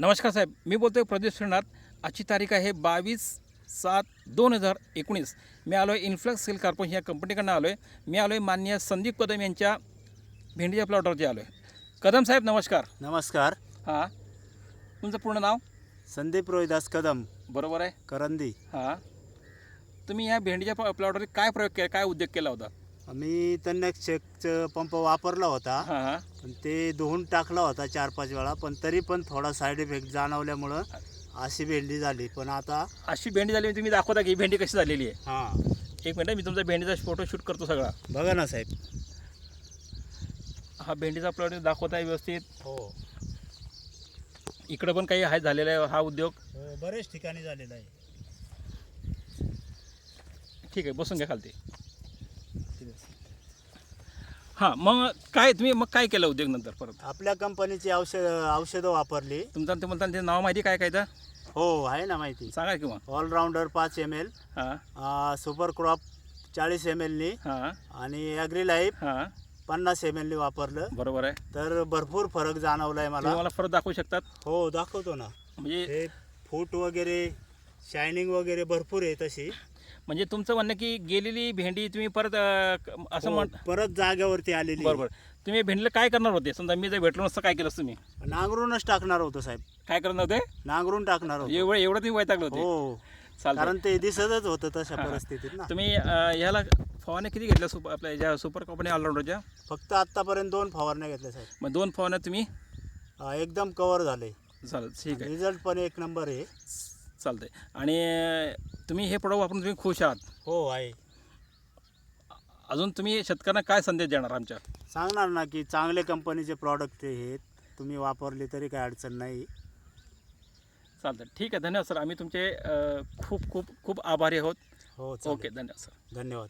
नमस्कार साहेब मी बोलतोय प्रदीप श्रीनाथ. आजची तारीख आहे बावीस सात दोन हजार एकोणीस. मी आलो आहे इन्फ्लक्स सेल कार्पोरेशन या कंपनीकडनं आलो आहे मी आलो आहे माननीय संदीप कदम यांच्या भेंडीच्या प्लॉटवरती आलो आहे कदम साहेब नमस्कार. नमस्कार. हां. तुमचं पूर्ण नाव? संदीप रोहिदास कदम. बरोबर आहे. करंदी. हां. तुम्ही ह्या भेंडीच्या प्लॉटवरती काय प्रयोग केला काय उद्योग केला होता? मी तन्नक पंप वापरला होता. हां हां. पण ते धुवून टाकला होता चार पाच वेळा. पण तरी पण थोडा साईड इफेक्ट जाणवल्यामुळं अशी भेंडी झाली. पण आता अशी भेंडी झाली तुम्ही दाखवता की ही भेंडी कशी झालेली आहे. हां. एक मिनटं मी तुमचा भेंडीचा फोटो शूट करतो सगळा. बघा ना साहेब. हा भेंडीचा प्लॉट दाखवता आहे व्यवस्थित. हो. इकडं पण काही आहे झालेला आहे हा उद्योग? हो बरेच ठिकाणी झालेला आहे. ठीक आहे बसून घ्या खालती. हां मग काय तुम्ही मग काय केलं उद्योग नंतर परत? आपल्या कंपनीची औषध औषधं वापरली. तुमचं ते म्हणता ते नाव माहिती काय काय तर? हो आहे ना माहिती. सांगा किंवा ऑलराऊंडर पाच एम एल हां. सुपर क्रॉप चाळीस एम एलनी हां. आणि ॲग्री लाईफ हां. पन्नास एम एलनी वापरलं. बरोबर आहे. तर भरपूर फरक जाणवला आहे तुम्ही मला. मला फरक दाखवू शकतात? हो दाखवतो ना. म्हणजे हे फूट वगैरे शायनिंग वगैरे भरपूर आहे तशी. म्हणजे तुमचं म्हणणं की गेलेली भेंडी तुम्ही परत अं, क- असं हो, म्हण परत जागेवरती आलेली. बरोबर. तुम्ही भेंडीला काय करणार होते? समजा मी जर भेटलो नसतं काय केलं असतं तुम्ही? नांगरूनच टाकणार होतो साहेब. काय करणार होते? नांगरून टाकणार होतो. एवढं एवढं तुम्ही वैतागलं होते. हो. चालतं कारण ते दिसतच होतं तशा. परिस्थितीत ना. तुम्ही अं, ह्याला फवारण्या किती घेतल्या सुपर आपल्या ज्या सुपर कंपनी ऑलराऊंडरच्या फक्त आतापर्यंत दोन फवारण्या घेतल्या साहेब. मग दोन फवारण्या तुम्ही? एकदम कव्हर झाले. चालेल ठीक आहे. रिझल्ट पण एक नंबर आहे. चालतंय. आणि तुम्ही हे प्रोडक्ट वापरून तुम्ही खुश आहात. हो आहे. अजून तुम्ही शेतकऱ्यांना काय संदेश देणार आमच्या सांगणार ना की चांगले कंपनीचे प्रॉडक्ट आहेत तुम्ही वापरले तरी काही अडचण नाही. चालतं ठीक आहे. धन्यवाद सर. आम्ही तुमचे अं, खूप खूप खूप आभारी आहोत. हो चालेल. ओके धन्यवाद सर. धन्यवाद.